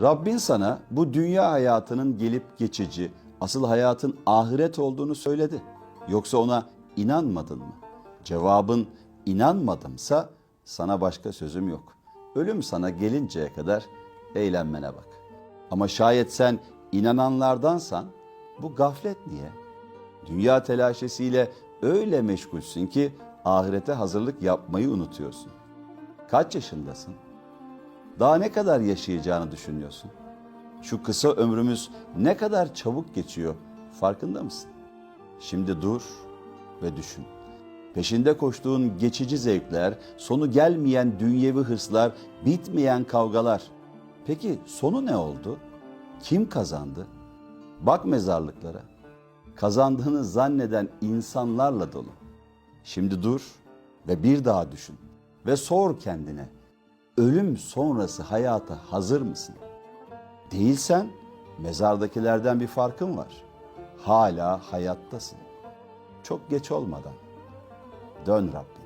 Rabbin sana bu dünya hayatının gelip geçici, asıl hayatın ahiret olduğunu söyledi. Yoksa ona inanmadın mı? Cevabın inanmadımsa sana başka sözüm yok. Ölüm sana gelinceye kadar eğlenmene bak. Ama şayet sen inananlardansan bu gaflet niye? Dünya telaşesiyle öyle meşgulsün ki ahirete hazırlık yapmayı unutuyorsun. Kaç yaşındasın? Daha ne kadar yaşayacağını düşünüyorsun? Şu kısa ömrümüz ne kadar çabuk geçiyor farkında mısın? Şimdi dur ve düşün. Peşinde koştuğun geçici zevkler, sonu gelmeyen dünyevi hırslar, bitmeyen kavgalar. Peki sonu ne oldu? Kim kazandı? Bak mezarlıklara. Kazandığını zanneden insanlarla dolu. Şimdi dur ve bir daha düşün ve sor kendine. Ölüm sonrası hayata hazır mısın? Değilsen mezardakilerden bir farkın var. Hala hayattasın. Çok geç olmadan dön Rabbine.